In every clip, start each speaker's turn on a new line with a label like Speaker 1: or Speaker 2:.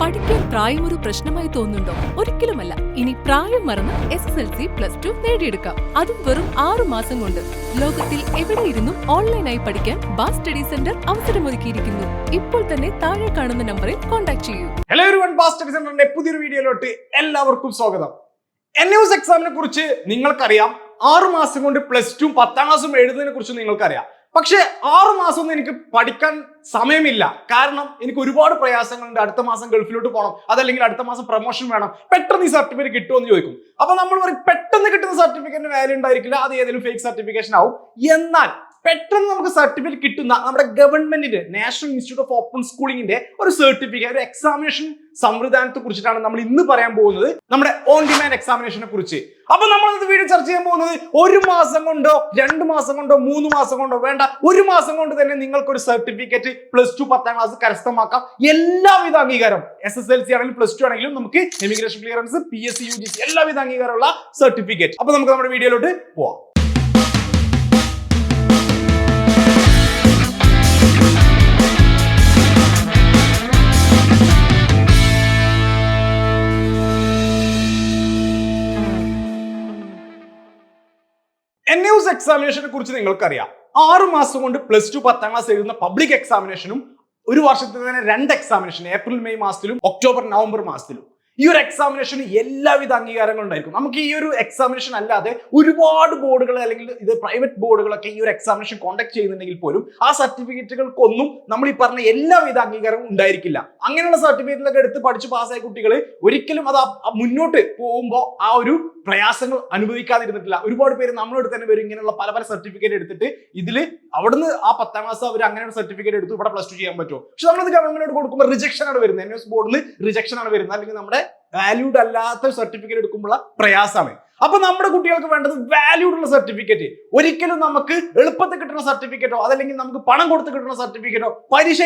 Speaker 1: പഠിക്കാൻ പ്രായം ഒരു പ്രശ്നമായി തോന്നുന്നുണ്ടോ? ഒരിക്കലുമല്ല. ഇനി പ്രായം മറന്ന് S S L C plus two നേടിയെടുക്കാം. അതും വെറും ആറു മാസം കൊണ്ട്. ലോകത്തിൽ എവിടെ ഇരുന്നും ഓൺലൈനായി പഠിക്കാൻ ബാസ് സ്റ്റഡി സെന്റർ അവസരമൊരുക്കിയിരിക്കുന്നു. ഇപ്പോൾ തന്നെ താഴെ കാണുന്ന നമ്പറിൽ കോൺടാക്ട് ചെയ്യൂ.
Speaker 2: ഹലോ എവരിവൺ വൺ സ്റ്റഡി സെന്ററിന്റെ പുതിയൊരു വീഡിയോയിലോട്ട് എല്ലാവർക്കും സ്വാഗതം. എൻ എക്സാമിനെ കുറിച്ച് നിങ്ങൾക്കറിയാം. ആറു മാസം കൊണ്ട് പ്ലസ് ടു പത്താം ക്ലാസ്സും എഴുതുന്നതിനെ കുറിച്ച് നിങ്ങൾക്കറിയാം. പക്ഷേ ആറു മാസം എനിക്ക് പഠിക്കാൻ സമയമില്ല. കാരണം എനിക്ക് ഒരുപാട് പ്രയാസങ്ങളുണ്ട്. അടുത്ത മാസം ഗൾഫിലോട്ട് പോകണം അതല്ലെങ്കിൽ അടുത്ത മാസം പ്രൊമോഷൻ വേണം. പെട്ടെന്ന് ഈ സർട്ടിഫിക്കറ്റ് കിട്ടുമോ എന്ന് ചോദിക്കും. അപ്പൊ നമ്മൾ പറയും പെട്ടെന്ന് കിട്ടുന്ന സർട്ടിഫിക്കറ്റിന് വാല്യൂ ഉണ്ടായിരിക്കില്ല. അത് ഏതെങ്കിലും ഫേക്ക് സർട്ടിഫിക്കേഷൻ ആവും. എന്നാൽ പെട്ടെന്ന് നമുക്ക് സർട്ടിഫിക്കറ്റ് കിട്ടുന്ന നമ്മുടെ ഗവൺമെന്റിന്റെ നാഷണൽ ഇൻസ്റ്റിറ്റ്യൂട്ട് ഓഫ് ഓപ്പൺ സ്കൂളിംഗിന്റെ ഒരു സർട്ടിഫിക്കറ്റ് ഒരു എക്സാമിനേഷൻ സംവിധാനത്തെ കുറിച്ചിട്ടാണ് നമ്മൾ ഇന്ന് പറയാൻ പോകുന്നത്. നമ്മുടെ ഓൺ ഡിമാൻഡ് എക്സാമിനേഷനെ കുറിച്ച്. അപ്പൊ നമ്മൾ ഇത് വീഡിയോ ചർച്ച ചെയ്യാൻ പോകുന്നത് ഒരു മാസം കൊണ്ടോ രണ്ട് മാസം കൊണ്ടോ മൂന്ന് മാസം കൊണ്ടോ വേണ്ട ഒരു മാസം കൊണ്ട് തന്നെ നിങ്ങൾക്ക് ഒരു സർട്ടിഫിക്കറ്റ് പ്ലസ് ടു പത്താം ക്ലാസ് കരസ്ഥമാക്കാം. എല്ലാവിധ അംഗീകാരം എസ് എസ് എൽ സി ആണെങ്കിലും പ്ലസ് ടു ആണെങ്കിലും നമുക്ക് immigration clearance P S C U G C എല്ലാവിധ അംഗീകാരമുള്ള സർട്ടിഫിക്കറ്റ് അപ്പൊ നമുക്ക് നമ്മുടെ വീഡിയോയിലോട്ട് പോവാം. എക്സാമിനേഷനെ കുറിച്ച് നിങ്ങൾക്കറിയാം. ആറു മാസം കൊണ്ട് പ്ലസ് ടു പത്താം ക്ലാസ് എഴുതുന്ന പബ്ലിക് എക്സാമിനേഷനും ഒരു വർഷത്തിൽ തന്നെ രണ്ട് എക്സാമിനേഷൻ ഏപ്രിൽ മെയ് മാസത്തിലും ഒക്ടോബർ നവംബർ മാസത്തിലും. ഈ ഒരു എക്സാമിനേഷന് എല്ലാവിധ അംഗീകാരങ്ങളും ഉണ്ടായിരിക്കും. നമുക്ക് ഈ ഒരു എക്സാമിനേഷൻ അല്ലാതെ ഒരുപാട് ബോർഡുകൾ അല്ലെങ്കിൽ ഇത് പ്രൈവറ്റ് ബോർഡുകളൊക്കെ ഈ ഒരു എക്സാമിനേഷൻ കോണ്ടക്ട് ചെയ്യുന്നുണ്ടെങ്കിൽ പോലും ആ സർട്ടിഫിക്കറ്റുകൾക്കൊന്നും നമ്മൾ ഈ പറഞ്ഞ എല്ലാവിധ അംഗീകാരവും ഉണ്ടായിരിക്കില്ല. അങ്ങനെയുള്ള സർട്ടിഫിക്കറ്റിലൊക്കെ എടുത്ത് പഠിച്ച് പാസ്സായ കുട്ടികൾ ഒരിക്കലും അത് മുന്നോട്ട് പോകുമ്പോൾ ആ ഒരു പ്രയാസങ്ങൾ അനുഭവിക്കാതിരുന്നിട്ടില്ല. ഒരുപാട് പേര് നമ്മളോട് തന്നെ വരും ഇങ്ങനെയുള്ള പല പല സർട്ടിഫിക്കറ്റ് എടുത്തിട്ട് ഇതിൽ അവിടുന്ന് ആ പത്താം ക്ലാസ് അവർ അങ്ങനെ ഒരു സർട്ടിഫിക്കറ്റ് എടുത്തു ഇവിടെ പ്ലസ് ടു ചെയ്യാൻ പറ്റുമോ? പക്ഷെ നമ്മളത് ഗവൺമെന്റിനോട് കൊടുക്കുമ്പോൾ റിജക്ഷൻ ആണ് വരുന്നത്. എൻ എസ് ബോർഡിൽ റിജക്ഷൻ ആണ് വരുന്നത്. അല്ലെങ്കിൽ നമ്മുടെ വാല്യൂഡ് അല്ലാത്ത സർട്ടിഫിക്കറ്റ് എടുക്കുമ്പോഴുള്ള പ്രയാസമാണ് അപ്പൊ നമ്മുടെ കുട്ടികൾക്ക് വേണ്ടത് വാല്യൂഡ് ഉള്ള സർട്ടിഫിക്കറ്റ് ഒരിക്കലും നമുക്ക് എളുപ്പത്തിൽ കിട്ടുന്ന സർട്ടിഫിക്കറ്റോ അതല്ലെങ്കിൽ നമുക്ക് പണം കൊടുത്ത് കിട്ടുന്ന സർട്ടിഫിക്കറ്റോ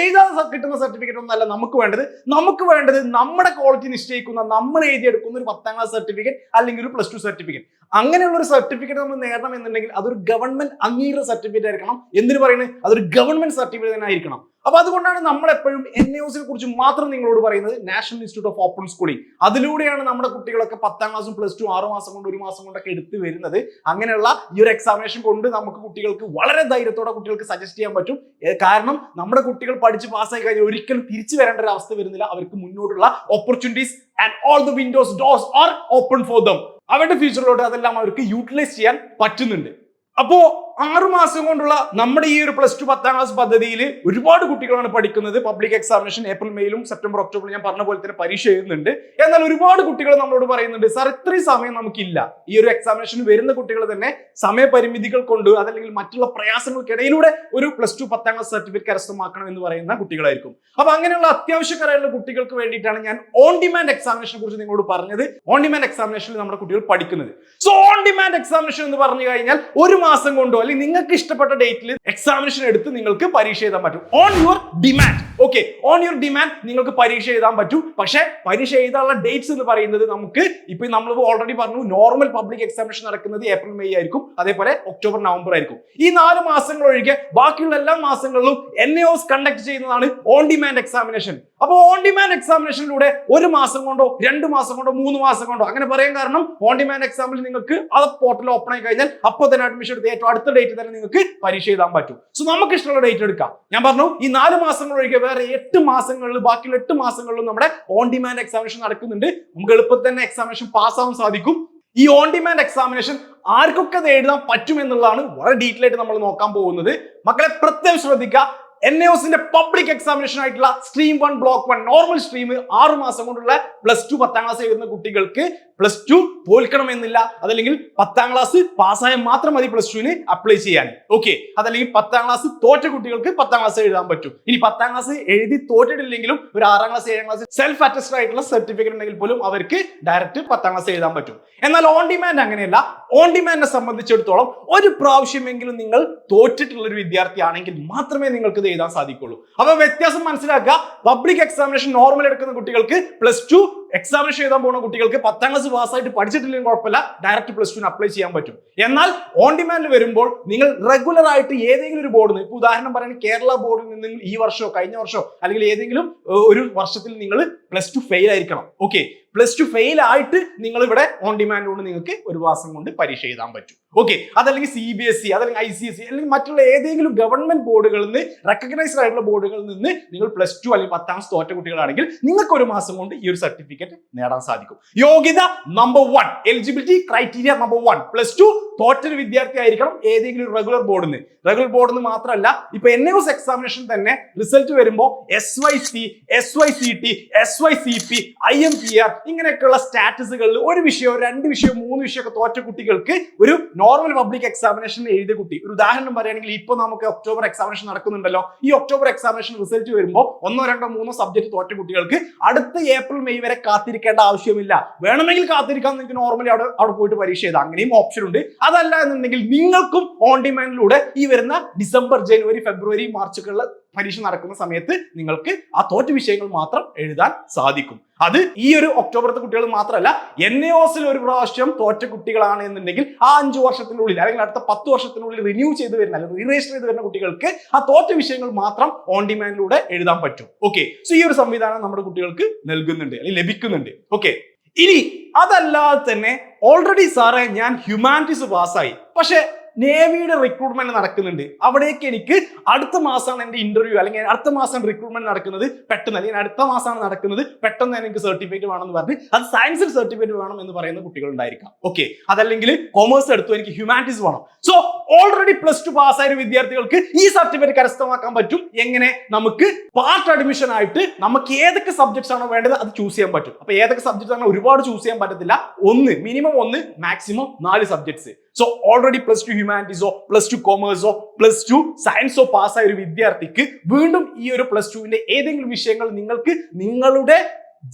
Speaker 2: എഴുതാതെ കിട്ടുന്ന സർട്ടിഫിക്കറ്റോ ഒന്നല്ല നമുക്ക് വേണ്ടത്. നമുക്ക് വേണ്ടത് നമ്മുടെ ക്വാളിറ്റി നിശ്ചയിക്കുന്ന നമ്മൾ എഴുതിയെടുക്കുന്ന ഒരു പത്താം ക്ലാസ് സർട്ടിഫിക്കറ്റ് അല്ലെങ്കിൽ ഒരു പ്ലസ് ടു സർട്ടിഫിക്കറ്റ് അങ്ങനെയുള്ള ഒരു സർട്ടിഫിക്കറ്റ് നമ്മൾ നേടണം എന്നുണ്ടെങ്കിൽ അതൊരു ഗവൺമെന്റ് അംഗീകൃത സർട്ടിഫിക്കറ്റ് ആയിരിക്കണം. എന്തിനു പറയുന്നത്? അതൊരു ഗവൺമെന്റ് സർട്ടിഫിക്കറ്റ് തന്നെ ആയിരിക്കണം. അപ്പൊ അതുകൊണ്ടാണ് നമ്മൾ എപ്പോഴും എൻ എസിനെ കുറിച്ച് മാത്രം നിങ്ങളോട് പറയുന്നത് national institute of open schooling അതിലൂടെയാണ് നമ്മുടെ കുട്ടികളൊക്കെ പത്താം ക്ലാസ്സും പ്ലസ് ടു ആറു മാസം കൊണ്ട് ഒരു മാസം കൊണ്ടൊക്കെ എടുത്ത് വരുന്നത്. അങ്ങനെയുള്ള ഈ ഒരു എക്സാമിനേഷൻ കൊണ്ട് നമുക്ക് കുട്ടികൾക്ക് വളരെ ധൈര്യത്തോടെ കുട്ടികൾക്ക് സജസ്റ്റ് ചെയ്യാൻ പറ്റും. കാരണം നമ്മുടെ കുട്ടികൾ പഠിച്ച് പാസ്സായി കഴിഞ്ഞാൽ ഒരിക്കലും തിരിച്ചു വരേണ്ട ഒരു അവസ്ഥ വരുന്നില്ല. അവർക്ക് മുന്നോട്ടുള്ള opportunities and all the windows doors are open for them അവരുടെ ഫ്യൂച്ചറിലോട്ട് അതെല്ലാം അവർക്ക് യൂട്ടിലൈസ് ചെയ്യാൻ പറ്റുന്നുണ്ട്. അപ്പോ ആറു മാസം കൊണ്ടുള്ള നമ്മുടെ ഈ ഒരു പ്ലസ് ടു പത്താം ക്ലാസ് പദ്ധതിയിൽ ഒരുപാട് കുട്ടികളാണ് പഠിക്കുന്നത്. പബ്ലിക് എക്സാമിനേഷൻ ഏപ്രിൽ മെയിലും സെപ്റ്റംബർ ഒക്ടോബറിലും ഞാൻ പറഞ്ഞ പോലെ തന്നെ പരീക്ഷ എഴുതുന്നുണ്ട്. എന്നാൽ ഒരുപാട് കുട്ടികൾ നമ്മളോട് പറയുന്നുണ്ട് സാർ ഇത്രയും സമയം നമുക്കില്ല. ഈ ഒരു എക്സാമിനേഷൻ വരുന്ന കുട്ടികൾ തന്നെ സമയപരിമിതികൾ കൊണ്ട് അതല്ലെങ്കിൽ മറ്റുള്ള പ്രയാസങ്ങൾക്കിടയിലൂടെ ഒരു പ്ലസ് ടു പത്താം ക്ലാസ് സർട്ടിഫിക്കറ്റ് കരസ്ഥമാക്കണം എന്ന് പറയുന്ന കുട്ടികളായിരിക്കും. അപ്പൊ അങ്ങനെയുള്ള അത്യാവശ്യക്കാരായുള്ള കുട്ടികൾക്ക് വേണ്ടിയിട്ടാണ് ഞാൻ ഓൺ ഡിമാൻഡ് എക്സാമിനേഷനെ കുറിച്ച് നിങ്ങളോട് പറഞ്ഞത്. ഓൺ ഡിമാൻഡ് എക്സാമിനേഷനിൽ നമ്മുടെ കുട്ടികൾ പഠിക്കുന്നത്. സോ ഓൺ ഡിമാൻഡ് എക്സാമിനേഷൻ എന്ന് പറഞ്ഞു കഴിഞ്ഞാൽ ഒരു മാസം കൊണ്ടോ അല്ലെങ്കിൽ നിങ്ങൾക്ക് ഇഷ്ടപ്പെട്ട ഡേറ്റിൽ എക്സാമിനേഷൻ എടുത്ത് നിങ്ങൾക്ക് പരീക്ഷ എഴുതാൻ പറ്റും. On your demand okay on your demand നിങ്ങൾക്ക് പരീക്ഷ എഴുതാൻ പറ്റും. പക്ഷേ പരീക്ഷ എഴുതാനുള്ള ഡേറ്റ്സ് എന്ന് പറയുന്നത് നമുക്ക് ഇപ്പൊ നമ്മൾ ഓൾറെഡി പറഞ്ഞു നോർമൽ പബ്ലിക് എക്സാമിനേഷൻ നടക്കുന്നത് ഏപ്രിൽ മെയ് ആയിരിക്കും. അതേപോലെ ഒക്ടോബർ നവംബർ ആയിരിക്കും. ഈ നാല് മാസങ്ങൾ ഒഴികെ ബാക്കിയുള്ള എല്ലാ മാസങ്ങളിലും എൻ എസ് കണ്ടക്ട് ചെയ്യുന്നതാണ് ഓൺ ഡിമാൻഡ് എക്സാമിനേഷൻ അപ്പോൾ ഓൺ ഡിമാൻഡ് എക്സാമിനേഷനിലൂടെ ഒരു മാസം കൊണ്ടോ രണ്ട് മാസം കൊണ്ടോ മൂന്ന് മാസം കൊണ്ടോ അങ്ങനെ പറയാൻ കാരണം ഓൺ ഡിമാൻഡ് എക്സാമിൽ നിങ്ങൾക്ക് അത് പോർട്ടൽ ഓപ്പൺ ആയി കഴിഞ്ഞാൽ അപ്പോൾ തന്നെ അഡ്മിഷൻ എടുത്ത് ഏറ്റവും അടുത്ത ഡേറ്റ് തന്നെ നിങ്ങൾക്ക് പരീക്ഷ എഴുതാൻ പറ്റും. സോ നമുക്ക് ഇഷ്ടമുള്ള ഡേറ്റ് എടുക്കാം. ഞാൻ പറഞ്ഞു ഈ നാല് മാസങ്ങൾ ഒഴികെ വേറെ എട്ട് മാസങ്ങളിൽ ബാക്കിയുള്ള എട്ട് മാസങ്ങളിലും നമ്മുടെ ഓൺ ഡിമാൻഡ് എക്സാമിനേഷൻ നടക്കുന്നുണ്ട്. നമുക്ക് എളുപ്പത്തിൽ തന്നെ എക്സാമിനേഷൻ പാസ്സാവാൻ സാധിക്കും. ഈ ഓൺ ഡിമാൻഡ് എക്സാമിനേഷൻ ആർക്കൊക്കെ അത് എഴുതാൻ പറ്റും എന്നുള്ളതാണ് വളരെ ഡീറ്റെയിൽ ആയിട്ട് നമ്മൾ നോക്കാൻ പോകുന്നത്. മക്കളെ പ്രത്യേകം ശ്രദ്ധിക്കുക. എൻ എസിന്റെ പബ്ലിക് എക്സാമിനേഷൻ ആയിട്ടുള്ള stream one block one normal stream ആറ് മാസം കൊണ്ടുള്ള പ്ലസ് ടു പത്താം ക്ലാസ് എഴുതുന്ന കുട്ടികൾക്ക് പ്ലസ് ടു തോൽക്കണമെന്നില്ല. അതല്ലെങ്കിൽ പത്താം ക്ലാസ് പാസ്സായാൽ മാത്രം മതി പ്ലസ് ടുവിന് അപ്ലൈ ചെയ്യാൻ. ഓക്കെ അതല്ലെങ്കിൽ പത്താം ക്ലാസ് തോറ്റ കുട്ടികൾക്ക് പത്താം ക്ലാസ് എഴുതാൻ പറ്റും. ഇനി പത്താം ക്ലാസ് എഴുതി തോറ്റിട്ടില്ലെങ്കിലും ഒരു ആറാം ക്ലാസ് ഏഴാം ക്ലാസ് സെൽഫ് അറ്റസ്റ്റഡ് ആയിട്ടുള്ള സർട്ടിഫിക്കറ്റ് ഉണ്ടെങ്കിൽ പോലും അവർക്ക് ഡയറക്റ്റ് പത്താം ക്ലാസ് എഴുതാൻ പറ്റും. എന്നാൽ ഓൺ ഡിമാൻഡ് അങ്ങനെയല്ല. ഓൺ ഡിമാൻഡിനെ സംബന്ധിച്ചിടത്തോളം ഒരു പ്രാവശ്യമെങ്കിലും നിങ്ങൾ തോറ്റിട്ടുള്ള ഒരു വിദ്യാർത്ഥിയാണെങ്കിൽ മാത്രമേ നിങ്ങൾക്ക് ഇത് എഴുതാൻ സാധിക്കുള്ളൂ. അപ്പൊ വ്യത്യാസം മനസ്സിലാക്കുക. പബ്ലിക് എക്സാമിനേഷൻ നോർമൽ എടുക്കുന്ന കുട്ടികൾക്ക് പ്ലസ് ടു എക്സാമിനേഷൻ എഴുതാൻ പോകുന്ന കുട്ടികൾക്ക് പത്താം ക്ലാസ് പാസ്സായിട്ട് പഠിച്ചിട്ടില്ലെങ്കിൽ കുഴപ്പമില്ല. ഡയറക്റ്റ് പ്ലസ് ടുവിന് അപ്ലൈ ചെയ്യാൻ പറ്റും. എന്നാൽ ഓൺ ഡിമാൻഡ് വരുമ്പോൾ നിങ്ങൾ റെഗുലർ ആയിട്ട് ഏതെങ്കിലും ഒരു ബോർഡിൽ നിന്ന് ഉദാഹരണം പറയുന്നത് കേരള ബോർഡിൽ നിന്ന് ഈ വർഷമോ കഴിഞ്ഞ വർഷമോ അല്ലെങ്കിൽ ഏതെങ്കിലും ഒരു വർഷത്തിൽ നിങ്ങൾ പ്ലസ് ടു ഫെയിൽ ആയിരിക്കണം. ഓക്കെ പ്ലസ് ടു ഫെയിൽ ആയിട്ട് നിങ്ങൾ ഇവിടെ ഓൺ ഡിമാൻഡ് കൊണ്ട് നിങ്ങൾക്ക് ഒരു മാസം കൊണ്ട് പരീക്ഷ എഴുതാൻ പറ്റും. ഓക്കെ അതല്ലെങ്കിൽ സി ബി എസ് ഇ അതല്ലെങ്കിൽ ഐ സി എസ് സി അല്ലെങ്കിൽ മറ്റുള്ള ഏതെങ്കിലും ഗവൺമെന്റ് ബോർഡുകളിൽ നിന്ന് റെക്കഗ്നൈസ്ഡ് ആയിട്ടുള്ള ബോർഡുകളിൽ നിന്ന് നിങ്ങൾ പ്ലസ് ടു അല്ലെങ്കിൽ പത്താം തോറ്റ കുട്ടികളാണെങ്കിൽ നിങ്ങൾക്ക് ഒരു മാസം കൊണ്ട് ഈ ഒരു സർട്ടിഫിക്കറ്റ് നേടാൻ സാധിക്കും. യോഗ്യത number one eligibility criteria number one plus two തോറ്റൊരു വിദ്യാർത്ഥി ആയിരിക്കണം ഏതെങ്കിലും റെഗുലർ ബോർഡിൽ നിന്ന് റെഗുലർ ബോർഡിൽ നിന്ന് മാത്രമല്ല ഇപ്പൊ എൻ എസ് എക്സാമിനേഷൻ തന്നെ റിസൾട്ട് വരുമ്പോൾ S Y C S Y C T S Y C P I M P R ഇങ്ങനെയൊക്കെയുള്ള സ്റ്റാറ്റസുകളിൽ ഒരു വിഷയം രണ്ട് വിഷയം മൂന്ന് വിഷയമൊക്കെ തോറ്റ കുട്ടികൾക്ക് ഒരു നോർമൽ പബ്ലിക് എക്സാമിനേഷൻ എഴുതിയ കുട്ടി. ഒരു ഉദാഹരണം പറയുകയാണെങ്കിൽ ഇപ്പൊ നമുക്ക് ഒക്ടോബർ എക്സാമിനേഷൻ നടക്കുന്നുണ്ടല്ലോ. ഈ ഒക്ടോബർ എക്സാമിനേഷൻ റിസൾട്ട് വരുമ്പോൾ ഒന്നോ രണ്ടോ മൂന്നോ സബ്ജക്ട് തോറ്റ കുട്ടികൾക്ക് അടുത്ത ഏപ്രിൽ മെയ് വരെ കാത്തിരിക്കേണ്ട ആവശ്യമില്ല. വേണമെങ്കിൽ കാത്തിരിക്കാൻ നിങ്ങൾക്ക് നോർമലി അവിടെ അവിടെ പോയിട്ട് പരീക്ഷ ചെയ്താൽ അങ്ങനെയും ഓപ്ഷൻ ഉണ്ട്. അതല്ല എന്നുണ്ടെങ്കിൽ നിങ്ങൾക്കും ഓൺ ഡിമാൻഡിലൂടെ ഈ വരുന്ന ഡിസംബർ ജനുവരി ഫെബ്രുവരി മാർച്ചൊക്കെയുള്ള പരീക്ഷ നടക്കുന്ന സമയത്ത് നിങ്ങൾക്ക് ആ തോറ്റ വിഷയങ്ങൾ മാത്രം എഴുതാൻ സാധിക്കും. അത് ഈ ഒരു ഒക്ടോബറത്തെ കുട്ടികൾ മാത്രമല്ല എൻ എ ഓസിൽ ഒരു പ്രാവശ്യം തോറ്റ കുട്ടികളാണ് എന്നുണ്ടെങ്കിൽ ആ അഞ്ച് വർഷത്തിനുള്ളിൽ അല്ലെങ്കിൽ അടുത്ത പത്ത് വർഷത്തിനുള്ളിൽ റിന്യൂ ചെയ്ത് വരുന്ന അല്ലെങ്കിൽ റീരജിസ്റ്റർ ചെയ്ത് വരുന്ന കുട്ടികൾക്ക് ആ തോറ്റ വിഷയങ്ങൾ മാത്രം ഓൺ ഡിമാൻഡിലൂടെ എഴുതാൻ പറ്റും. ഓക്കെ സോ ഈ ഒരു സംവിധാനം നമ്മുടെ കുട്ടികൾക്ക് നൽകുന്നുണ്ട് അല്ലെങ്കിൽ ലഭിക്കുന്നുണ്ട്. ഓക്കെ ഇനി അതല്ലാതെ തന്നെ ഓൾറെഡി സാറേ ഞാൻ ഹ്യൂമാനിറ്റീസ് പാസ്സായി പക്ഷെ നേവിയുടെ റിക്രൂട്ട്മെന്റ് നടക്കുന്നുണ്ട്. അവിടേക്ക് എനിക്ക് അടുത്ത മാസമാണ് എന്റെ ഇന്റർവ്യൂ അല്ലെങ്കിൽ അടുത്ത മാസം റിക്രൂട്ട്മെന്റ് നടക്കുന്നത് പെട്ടെന്ന്. അല്ലെങ്കിൽ അടുത്ത മാസമാണ് നടക്കുന്നത് പെട്ടെന്ന് എനിക്ക് സർട്ടിഫിക്കറ്റ് വേണം എന്ന് പറഞ്ഞ് അത് സയൻസിൽ സർട്ടിഫിക്കറ്റ് വേണം എന്ന് പറയുന്ന കുട്ടികൾ ഉണ്ടായിരിക്കാം. ഓക്കെ അതല്ലെങ്കിൽ കോമേഴ്സ് എടുത്തു എനിക്ക് ഹ്യൂമാനിറ്റീസ് വേണം. സോ ഓൾറെഡി പ്ലസ് ടു പാസ്സായ വിദ്യാർത്ഥികൾക്ക് ഈ സർട്ടിഫിക്കറ്റ് കരസ്ഥമാക്കാൻ പറ്റും. എങ്ങനെ? നമുക്ക് പാർട്ട് അഡ്മിഷൻ ആയിട്ട് നമുക്ക് ഏതൊക്കെ സബ്ജക്ട്സ് ആണോ വേണ്ടത് അത് ചൂസ് ചെയ്യാൻ പറ്റും. അപ്പൊ ഏതൊക്കെ സബ്ജക്ട്സ് ആണോ ഒരുപാട് ചൂസ് ചെയ്യാൻ പറ്റത്തില്ല. ഒന്ന് മിനിമം ഒന്ന് മാക്സിമം നാല് subjects so already plus two ഹ്യൂമാനിറ്റീസോ plus two കോമേഴ്സോ പ്ലസ് ടു സയൻസോ പാസ്സായ ഒരു വിദ്യാർത്ഥിക്ക് വീണ്ടും ഈ ഒരു പ്ലസ് ടുവിന്റെ ഏതെങ്കിലും വിഷയങ്ങൾ നിങ്ങൾക്ക് നിങ്ങളുടെ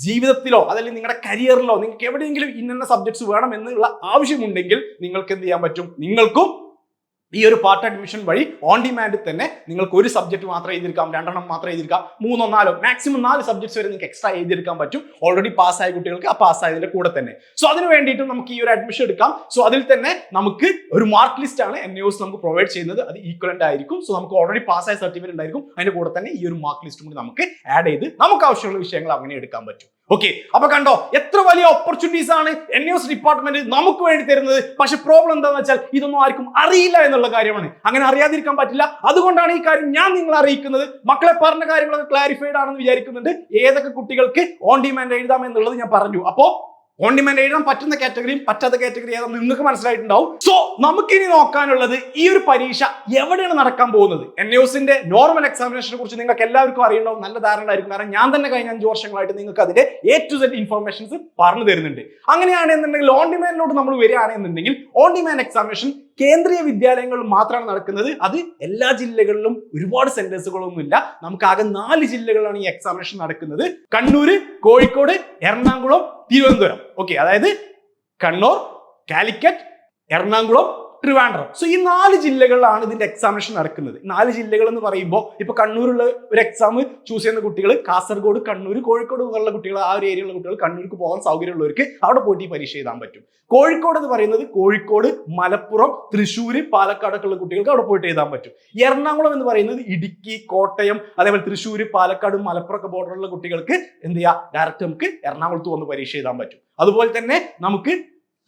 Speaker 2: ജീവിതത്തിലോ അതല്ലെങ്കിൽ നിങ്ങളുടെ കരിയറിലോ നിങ്ങൾക്ക് എവിടെയെങ്കിലും ഇന്ന സബ്ജക്ട്സ് വേണം എന്നുള്ള ആവശ്യമുണ്ടെങ്കിൽ നിങ്ങൾക്ക് എന്ത് ചെയ്യാൻ പറ്റും? നിങ്ങൾക്കും ഈ ഒരു പാർട്ട് അഡ്മിഷൻ വഴി ഓൺ ഡിമാൻഡ് തന്നെ നിങ്ങൾക്ക് ഒരു സബ്ജക്ട് മാത്രം എഴുതിയെടുക്കാം രണ്ടെണ്ണം മാത്രം എഴുതിയെടുക്കാം മൂന്നോ നാലോ മാക്സിമം നാല് സബ്ജക്ട്സ് വരെ നിങ്ങൾക്ക് എക്സ്ട്രാ എഴുതിയെടുക്കാൻ പറ്റും. ഓൾറെഡി പാസ്സായ കുട്ടികൾക്ക് ആ പാസ്സായതിന്റെ കൂടെ തന്നെ. സോ അതിന് വേണ്ടിയിട്ട് നമുക്ക് ഈ ഒരു അഡ്മിഷൻ എടുക്കാം. സോ അതിൽ തന്നെ നമുക്ക് ഒരു മാർക്ക് ലിസ്റ്റ് ആണ് എൻ ന്യൂസ് നമുക്ക് പ്രൊവൈഡ് ചെയ്യുന്നത്. അത് ഈക്വലന്റ് ആയിരിക്കും. സോ നമുക്ക് ഓൾറെഡി പാസ്സായ സർട്ടിഫിക്കറ്റ് ഉണ്ടായിരിക്കും. അതിന്റെ കൂടെ തന്നെ ഈ ഒരു മാർക്ക് ലിസ്റ്റും കൂടി നമുക്ക് ആഡ് ചെയ്ത് നമുക്ക് ആവശ്യമുള്ള വിഷയങ്ങൾ അങ്ങനെ എടുക്കാൻ പറ്റും. ഓക്കെ അപ്പൊ കണ്ടോ എത്ര വലിയ ഓപ്പർച്യൂണിറ്റീസ് ആണ് എൻ എസ് ഡിപ്പാർട്ട്മെന്റ് നമുക്ക് വേണ്ടി തരുന്നത്. പക്ഷെ പ്രോബ്ലം എന്താണെന്ന് വെച്ചാൽ ഇതൊന്നും ആർക്കും അറിയില്ല എന്നുള്ള കാര്യമാണ്. അങ്ങനെ അറിയാതിരിക്കാൻ പറ്റില്ല. അതുകൊണ്ടാണ് ഈ കാര്യം ഞാൻ നിങ്ങളെ അറിയിക്കുന്നത്. മക്കളെ പറഞ്ഞ കാര്യങ്ങളൊക്കെ ക്ലാരിഫൈഡ് ആണെന്ന് വിചാരിക്കുന്നുണ്ട്. ഏതൊക്കെ കുട്ടികൾക്ക് ഓൺ ഡിമാൻഡ് എഴുതാം എന്നുള്ളത് ഞാൻ പറഞ്ഞു. അപ്പോ ഓൺ ഡിമാൻഡ് എഴുതാൻ പറ്റുന്ന കാറ്റഗറിയും പറ്റാത്ത കാറ്റഗറി ഏതാണെന്ന് നിങ്ങൾക്ക് മനസ്സിലായിട്ടുണ്ടാവും. സോ നമുക്കിനി നോക്കാനുള്ളത് ഈ ഒരു പരീക്ഷ എവിടെയാണ് നടക്കാൻ പോകുന്നത്? എൻ യുസിന്റെ നോർമൽ എക്സാമിനേഷനെ കുറിച്ച് നിങ്ങൾക്ക് എല്ലാവർക്കും അറിയണ്ടാവും. നല്ല ധാരണ ആയിരിക്കും. കാരണം ഞാൻ തന്നെ കഴിഞ്ഞ അഞ്ച് വർഷങ്ങളായിട്ട് നിങ്ങൾക്ക് അതിന്റെ എ ടു സെറ്റ് ഇൻഫർമേഷൻസ് പറഞ്ഞു തരുന്നുണ്ട്. അങ്ങനെയാണെന്നുണ്ടെങ്കിൽ ഓൺ ഡിമാൻഡിലോട്ട് നമ്മൾ വരികയാണെന്നുണ്ടെങ്കിൽ ഓൺ ഡിമാൻഡ് എക്സാമിനേഷൻ കേന്ദ്രീയ വിദ്യാലയങ്ങളിൽ മാത്രമാണ് നടക്കുന്നത്. അത് എല്ലാ ജില്ലകളിലും ഒരുപാട് സെന്റേഴ്സുകളൊന്നുമില്ല നമുക്ക് ആകെ നാല് ജില്ലകളിലാണ് ഈ എക്സാമിനേഷൻ നടക്കുന്നത്. കണ്ണൂര് കോഴിക്കോട് എറണാകുളം തിരുവനന്തപുരം. ഓക്കെ അതായത് കണ്ണൂർ കാലിക്കറ്റ് എറണാകുളം ട്രിവാൻഡ്രം സോ ഈ നാല് ജില്ലകളിലാണ് ഇതിന്റെ എക്സാമിനേഷൻ നടക്കുന്നത്. നാല് ജില്ലകൾ എന്ന് പറയുമ്പോൾ ഇപ്പൊ കണ്ണൂരുള്ള ഒരു എക്സാം ചൂസ് ചെയ്യുന്ന കുട്ടികൾ കാസർഗോഡ് കണ്ണൂർ കോഴിക്കോട് ഉള്ള കുട്ടികൾ ആ ഒരു ഏരിയയിലുള്ള കുട്ടികൾ കണ്ണൂർക്ക് പോകാൻ സൗകര്യമുള്ളവർക്ക് അവിടെ പോയിട്ട് ഈ പരീക്ഷ എഴുതാൻ പറ്റും. കോഴിക്കോട് എന്ന് പറയുന്നത് കോഴിക്കോട് മലപ്പുറം തൃശ്ശൂർ പാലക്കാടൊക്കെ ഉള്ള കുട്ടികൾക്ക് അവിടെ പോയിട്ട് എഴുതാൻ പറ്റും. എറണാകുളം എന്ന് പറയുന്നത് ഇടുക്കി കോട്ടയം അതേപോലെ തൃശ്ശൂർ പാലക്കാട് മലപ്പുറം ഒക്കെ ബോർഡറുള്ള കുട്ടികൾക്ക് എന്ത് ചെയ്യാം? ഡയറക്റ്റ് നമുക്ക് എറണാകുളത്ത് വന്ന് പരീക്ഷ എഴുതാൻ പറ്റും. അതുപോലെ തന്നെ നമുക്ക്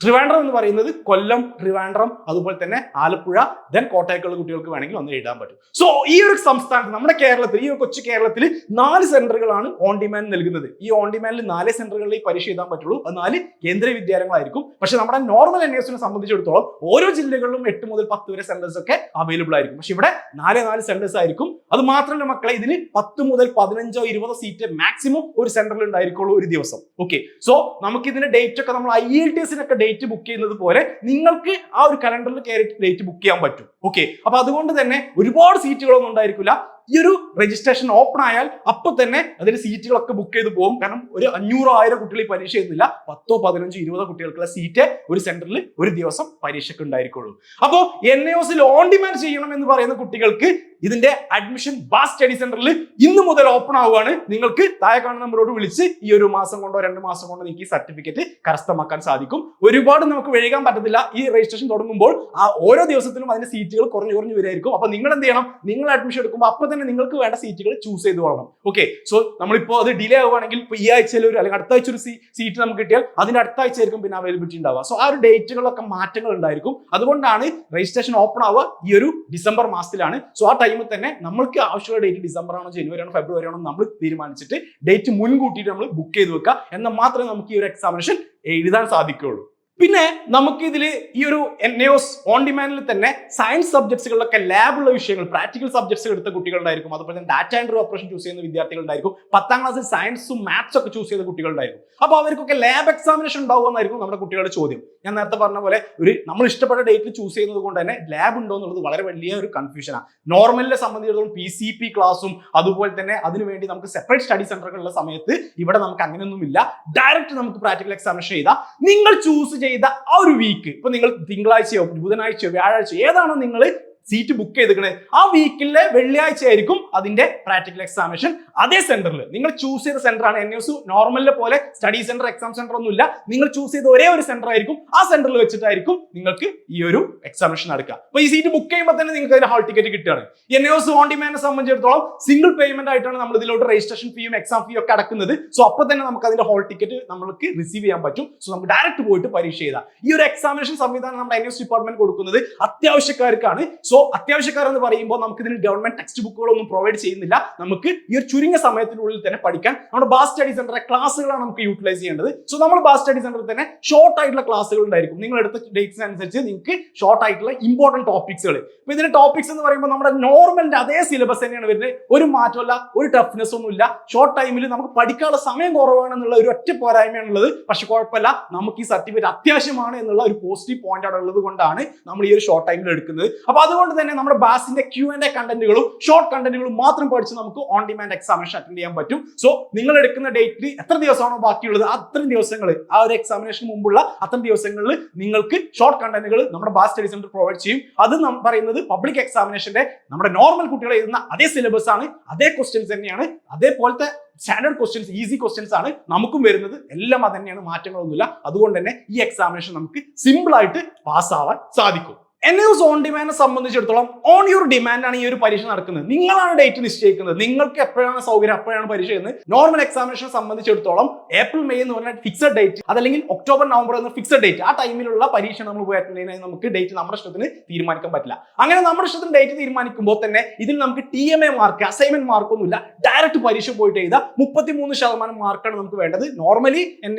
Speaker 2: ട്രിവാൻഡ്രം എന്ന് പറയുന്നത് കൊല്ലം ട്രിവാൻഡ്രം അതുപോലെ തന്നെ ആലപ്പുഴ ദെൻ കോട്ടയക്കുള്ള കുട്ടികൾക്ക് വേണമെങ്കിൽ ഒന്ന് എഴുതാൻ പറ്റും. സോ ഈ ഒരു സംസ്ഥാനത്ത് നമ്മുടെ കേരളത്തിൽ ഈ കൊച്ചു കേരളത്തിൽ നാല് സെന്ററുകളാണ് ഓൺ ഡിമാൻഡ് നൽകുന്നത്. ഈ ഓൺ ഡിമാൻഡിൽ നാല് സെന്ററുകളിൽ പരീക്ഷ എഴുതാൻ പറ്റുള്ളൂ. അത് നാല് കേന്ദ്ര വിദ്യാലയങ്ങളായിരിക്കും. പക്ഷെ നമ്മുടെ നോർമൽ എൻ എസിനെ സംബന്ധിച്ചിടത്തോളം ഓരോ ജില്ലകളിലും എട്ട് മുതൽ പത്ത് വരെ സെന്റേഴ്സ് ഒക്കെ അവൈലബിൾ ആയിരിക്കും. പക്ഷെ ഇവിടെ നാല് നാല് സെന്റേഴ്സ് ആയിരിക്കും. അത് മാത്രമല്ല മക്കളെ ഇതിന് പത്ത് മുതൽ പതിനഞ്ചോ ഇരുപതോ സീറ്റ് മാക്സിമം ഒരു സെന്ററിൽ ഉണ്ടായിരിക്കുള്ളൂ ഒരു ദിവസം. ഓക്കെ സോ നമുക്ക് ഇതിന്റെ ഡേറ്റ് ഒക്കെ നമ്മൾ ഐ എൽ ടി എസിനൊക്കെ ഡേറ്റ് ബുക്ക് ചെയ്യുന്നത് പോലെ നിങ്ങൾക്ക് ആ ഒരു കലണ്ടറിൽ കയറി ഡേറ്റ് ബുക്ക് ചെയ്യാൻ പറ്റും. ഓക്കെ അപ്പൊ അതുകൊണ്ട് തന്നെ ഒരുപാട് സീറ്റുകളൊന്നും ഉണ്ടായിരിക്കില്ല. ഈ ഒരു രജിസ്ട്രേഷൻ ഓപ്പൺ ആയാൽ അപ്പൊ തന്നെ അതിന് സീറ്റുകളൊക്കെ ബുക്ക് ചെയ്ത് പോകും. കാരണം ഒരു അഞ്ഞൂറോ ആയിരം കുട്ടികൾ ഈ പരീക്ഷ എഴുതുന്നില്ല. പത്തോ പതിനഞ്ചോ ഇരുപതോ കുട്ടികൾക്കുള്ള സീറ്റ് ഒരു സെന്ററിൽ ഒരു ദിവസം പരീക്ഷയ്ക്ക് ഉണ്ടായിരിക്കുള്ളൂ. അപ്പോൾ എൻ എ ഒസിൽ ഓൺ ഡിമാൻഡ് ചെയ്യണം എന്ന് പറയുന്ന കുട്ടികൾക്ക് ഇതിന്റെ അഡ്മിഷൻ ബാസ് സ്റ്റഡി സെന്ററിൽ ഇന്ന് മുതൽ ഓപ്പൺ ആവുകയാണ്. നിങ്ങൾക്ക് താഴെ കാണുന്ന നമ്പറോട് വിളിച്ച് ഈ ഒരു മാസം കൊണ്ടോ രണ്ട് മാസം കൊണ്ടോ നിങ്ങൾക്ക് ഈ സർട്ടിഫിക്കറ്റ് കരസ്ഥമാക്കാൻ സാധിക്കും. ഒരുപാട് നമുക്ക് വഴുകാൻ പറ്റത്തില്ല. ഈ രജിസ്ട്രേഷൻ തുടങ്ങുമ്പോൾ ആ ഓരോ ദിവസത്തിലും അതിന്റെ സീറ്റുകൾ കുറഞ്ഞു കുറഞ്ഞു വരായിരിക്കും അപ്പൊ നിങ്ങൾ എന്ത് ചെയ്യണം? നിങ്ങൾ അഡ്മിഷൻ എടുക്കുമ്പോൾ അപ്പൊ തന്നെ നിങ്ങൾക്ക് വേണ്ട സീറ്റുകൾ ചൂസ് ചെയ്ത് കൊള്ളണം. ഓക്കെ സോ നമ്മളിപ്പോ അത് ഡിലേ ആവുകയാണെങ്കിൽ ഇപ്പൊ ഈ ആഴ്ചയിൽ ഒരു അല്ലെങ്കിൽ അടുത്ത ആഴ്ച ഒരു സീറ്റ് നമുക്ക് കിട്ടിയാൽ അതിന്റെ അടുത്ത ആഴ്ച ആയിരിക്കും പിന്നെ അവൈലബിലിറ്റി ഉണ്ടാവുക. സോ ആ ഒരു ഡേറ്റുകളൊക്കെ മാറ്റങ്ങൾ ഉണ്ടായിരിക്കും. അതുകൊണ്ടാണ് രജിസ്ട്രേഷൻ ഓപ്പൺ ആവുക ഈ ഒരു ഡിസംബർ മാസത്തിലാണ്. സോ ആ ടൈമിൽ തന്നെ നമ്മൾക്ക് ആവശ്യമുള്ള ഡേറ്റ് ഡിസംബർ ആണോ ജനുവരി ആണോ ഫെബ്രുവരി ആണോ നമ്മൾ തീരുമാനിച്ചിട്ട് ഡേറ്റ് മുൻകൂട്ടിയിട്ട് നമ്മൾ ബുക്ക് ചെയ്ത് വെക്കുക. എന്നാൽ മാത്രമേ നമുക്ക് ഈ ഒരു എക്സാമിനേഷൻ എഴുതാൻ സാധിക്കുകയുള്ളൂ. പിന്നെ നമുക്ക് ഇതിൽ ഈ ഒരു എൻഎസ് ഓൺ ഡിമാൻഡിൽ തന്നെ സയൻസ് സബ്ജക്ട്സുകളിലൊക്കെ ലാബുള്ള വിഷയങ്ങൾ പ്രാക്ടിക്കൽ സബ്ജക്ട്സ് എടുത്ത കുട്ടികളുണ്ടായിരിക്കും അതുപോലെ തന്നെ ഡാറ്റ ആൻഡ് ഓപ്പറേഷൻ ചൂസ് ചെയ്യുന്ന വിദ്യാർത്ഥികളുണ്ടായിരിക്കും പത്താം ക്ലാസ്സിൽ സയൻസും മാത്സും ഒക്കെ ചൂസ് ചെയ്ത കുട്ടികളുണ്ടായിരിക്കും അപ്പോൾ അവർക്കൊക്കെ ലാബ് എക്സാമിനേഷൻ ഉണ്ടാവുമെന്നായിരിക്കും നമ്മുടെ കുട്ടികളുടെ ചോദ്യം. ഞാൻ നേരത്തെ പറഞ്ഞ പോലെ ഒരു നമ്മൾ ഇഷ്ടപ്പെട്ട ഡേറ്റിൽ ചൂസ് ചെയ്യുന്നത് കൊണ്ട് തന്നെ ലാബ് ഉണ്ടോ എന്നുള്ളത് വളരെ വലിയ ഒരു കൺഫ്യൂഷനാണ് നോർമലിനെ സംബന്ധിച്ചിടത്തോളം പി സി പി ക്ലാസ്സും അതുപോലെ തന്നെ അതിനുവേണ്ടി നമുക്ക് സെപ്പറേറ്റ് സ്റ്റഡി സെന്ററുകളുള്ള സമയത്ത് ഇവിടെ നമുക്ക് അങ്ങനെയൊന്നുമില്ല. ഡയറക്റ്റ് നമുക്ക് പ്രാക്ടിക്കൽ എക്സാമിനേഷൻ ചെയ്താൽ നിങ്ങൾ ചൂസ് ചെയ്ത ആ ഒരു വീക്ക് ഇപ്പൊ നിങ്ങൾ തിങ്കളാഴ്ചയോ ബുധനാഴ്ചയോ വ്യാഴാഴ്ചയോ ഏതാണോ നിങ്ങൾ സീറ്റ് ബുക്ക് ചെയ്തിരിക്കണേ. ആ വീക്കിലെ വെള്ളിയാഴ്ച ആയിരിക്കും അതിന്റെ പ്രാക്ടിക്കൽ എക്സാമിനേഷൻ അതേ സെന്ററിൽ നിങ്ങൾ ചൂസ് ചെയ്ത സെന്റർ ആണ് എൻ എസ് നോർമലിലെ പോലെ സ്റ്റഡി സെന്റർ എക്സാം സെന്റർ ഒന്നുമില്ല നിങ്ങൾ ചൂസ് ചെയ്ത ഒരേ ഒരു സെന്റർ ആയിരിക്കും. ആ സെന്ററിൽ വെച്ചിട്ടായിരിക്കും നിങ്ങൾക്ക് ഈ ഒരു എക്സാമിനേഷൻ നടക്കുക. അപ്പൊ ഈ സീറ്റ് ബുക്ക് ചെയ്യുമ്പോൾ തന്നെ നിങ്ങൾക്ക് അതിന്റെ ഹാൾ ടിക്കറ്റ് കിട്ടുകയാണ്. എൻ എസ് ഓൺ ഡിമാൻഡിനെ സംബന്ധിച്ചിടത്തോളം സിംഗിൾ പേയ്മെന്റ് ആയിട്ടാണ് നമ്മൾ ഇതിലോട്ട് രജിസ്ട്രേഷൻ ഫീയും എക്സാം ഫീയും ഒക്കെ അടക്കുന്നത്. സോ അപ്പൊ തന്നെ നമുക്ക് അതിന്റെ ഹാൾ ടിക്കറ്റ് നമ്മൾക്ക് റിസീവ് ചെയ്യാൻ പറ്റും. സോ നമുക്ക് ഡയറക്റ്റ് പോയിട്ട് പരീക്ഷ ചെയ്താൽ ഈ ഒരു എക്സാമിനേഷൻ സംവിധാനം നമ്മുടെ എൻ എസ് ഡിപ്പാർട്ട്മെന്റ് കൊടുക്കുന്നത് അത്യാവശ്യക്കാർക്കാണ്. സോ അത്യാവശ്യക്കാർ എന്ന് പറയുമ്പോൾ നമുക്ക് ഇതിന് ഗവൺമെന്റ് ടെക്സ്റ്റ് ബുക്കുകളൊന്നും പ്രൊവൈഡ് ചെയ്യുന്നില്ല. നമുക്ക് ഈ ഒരു ചുരുങ്ങിയ സമയത്തിനുള്ളിൽ തന്നെ പഠിക്കാൻ നമ്മുടെ ബാസ് സ്റ്റഡി സെന്ററിലെ ക്ലാസ്സുകളാണ് നമുക്ക് യൂട്ടിലൈസ് ചെയ്യേണ്ടത്. സോ നമ്മൾ ബാസ് സ്റ്റഡി സെന്ററിൽ തന്നെ ഷോർട്ട് ആയിട്ടുള്ള ക്ലാസ്സുകൾ ഉണ്ടായിരിക്കും. നിങ്ങൾ എടുത്ത ഡേറ്റ്സ് അനുസരിച്ച് നിങ്ങൾക്ക് ഷോർട്ട് ആയിട്ടുള്ള ഇമ്പോർട്ടന്റ് ടോപ്പിക്സുകൾ ഇപ്പൊ ഇതിന്റെ ടോപ്പിക്സ് എന്ന് പറയുമ്പോൾ നമ്മുടെ നോർമലിന്റെ അതേ സിലബസ് തന്നെയാണ് വരുന്നത്. ഒരു മാറ്റമല്ല ഒരു ടഫ്നെസ് ഒന്നും ഇല്ല ഷോർട്ട് ടൈമിൽ നമുക്ക് പഠിക്കാനുള്ള സമയം കുറവാണെന്നുള്ള ഒരു ഒറ്റ പോരായ്മയാണുള്ളത്. പക്ഷെ കുഴപ്പമില്ല. നമുക്ക് ഈ സർട്ടിഫിക്കറ്റ് അത്യാവശ്യമാണ് എന്നുള്ള ഒരു പോസിറ്റീവ് പോയിന്റ് ആണ് ഉള്ളത് കൊണ്ടാണ് നമ്മൾ ഈ ഒരു ഷോർട്ട് ടൈമിൽ എടുക്കുന്നത്. അപ്പൊ അതുകൊണ്ട് തന്നെ നമ്മുടെ ബാസിന്റെ ക്യൂ ആൻഡ് കണ്ടന്റുകളും ഷോർട്ട് കണ്ടന്റുകളും മാത്രം പഠിച്ച് നമുക്ക് ഓൺ ഡിമാൻഡ് എക്സാമിനേഷൻ അറ്റൻഡ് ചെയ്യാൻ പറ്റും. സോ നിങ്ങൾ എടുക്കുന്ന ഡേറ്റിൽ എത്ര ദിവസമാണോ ബാക്കിയുള്ളത്? അത്രയും ദിവസങ്ങൾ ആ ഒരു എക്സാമിനേഷൻ മുമ്പുള്ള അത്രയും ദിവസങ്ങളിൽ നിങ്ങൾക്ക് ഷോർട്ട് കണ്ടന്റുകൾ നമ്മുടെ ബാസ് സ്റ്റഡി സെന്റർ പ്രൊവൈഡ് ചെയ്യും. അത് പറയുന്നത് പബ്ലിക് എക്സാമിനേഷന്റെ നമ്മുടെ നോർമൽ കുട്ടികൾ എഴുതുന്ന അതേ സിലബസ് ആണ് അതേ ക്വസ്റ്റ്യൻസ് തന്നെയാണ് അതേപോലത്തെ സ്റ്റാൻഡേർഡ് ക്വസ്റ്റ്യൻസ് ഈസി ക്വസ്റ്റ്യൻസ് ആണ് നമുക്കും വരുന്നത്. എല്ലാം അത് തന്നെയാണ് മാറ്റങ്ങളൊന്നുമില്ല. അതുകൊണ്ട് തന്നെ ഈ എക്സാമിനേഷൻ നമുക്ക് സിമ്പിൾ ആയിട്ട് പാസ്സാവാൻ സാധിക്കും. യൂസ് ഓൺ ഡിമാൻഡിനെ സംബന്ധിച്ചിടത്തോളം ഓൺ യുവർ ഡിമാൻഡാണ് ഈ ഒരു പരീക്ഷ നടക്കുന്നത്. നിങ്ങളാണ് ഡേറ്റ് നിശ്ചയിക്കുന്നത്. നിങ്ങൾക്ക് എപ്പോഴാണ് സൗകര്യം അപ്പോഴാണ് പരീക്ഷ എന്ന് നോർമൽ എക്സാമിനേഷനെ സംബന്ധിച്ചിടത്തോളം ഏപ്രിൽ മെയ് എന്ന് പറഞ്ഞാൽ ഫിക്സഡ് ഡേറ്റ് അതല്ലെങ്കിൽ ഒക്ടോബർ നവംബർ എന്ന ഫിക്സഡ് ഡേറ്റ് ആ ടൈമിലുള്ള പരീക്ഷ നമ്മൾ പോയി അറ്റൻഡ് ചെയ്യുന്നതിന് നമുക്ക് ഡേറ്റ് നമ്മുടെ ഇഷ്ടത്തിന് തീരുമാനിക്കാൻ പറ്റില്ല. അങ്ങനെ നമ്മുടെ ഇഷ്ടത്തിന് ഡേറ്റ് തീരുമാനിക്കുമ്പോൾ തന്നെ ഇതിൽ നമുക്ക് T M A mark assignment മാർക്കൊന്നുമില്ല direct പരീക്ഷ പോയിട്ട് ചെയ്താൽ മുപ്പത്തിമൂന്ന് ശതമാനം മാർക്കാണ് നമുക്ക് വേണ്ടത്. നോർമലി എൻ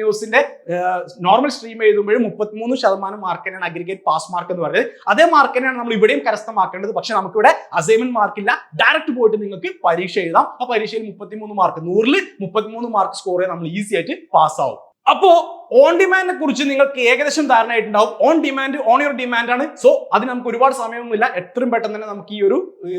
Speaker 2: നോർമൽ സ്ട്രീം എഴുതുമ്പോഴും മുപ്പത്തിമൂന്ന് ശതമാനം മാർക്ക് തന്നെയാണ് അഗ്രിഗേറ്റ് പാസ് മാർക്ക് എന്ന് പറയുന്നത്. അതേ മാർക്ക് തന്നെയാണ് നമ്മൾ ഇവിടെയും കരസ്ഥമാക്കേണ്ടത്. പക്ഷെ നമുക്കിവിടെ അസൈൻമെന്റ് മാർക്കില്ല ഡയറക്റ്റ് പോയിട്ട് നിങ്ങൾക്ക് പരീക്ഷ എഴുതാം. ആ പരീക്ഷയിൽ മുപ്പത്തിമൂന്ന് മാർക്ക് നൂറിൽ മുപ്പത്തിമൂന്ന് മാർക്ക് സ്കോർ ചെയ്യാൻ നമ്മൾ ഈസി ആയിട്ട് പാസ്സാവും അപ്പോ ഓൺ ഡിമാൻഡിനെ കുറിച്ച് നിങ്ങൾക്ക് ഏകദേശം ധാരണയായിട്ടുണ്ടാവും. On demand on your demand ആണ്. സോ അതിന് നമുക്ക് ഒരുപാട് സമയമൊന്നുമില്ല. എത്രയും പെട്ടെന്ന് തന്നെ നമുക്ക് ഈ ഒരു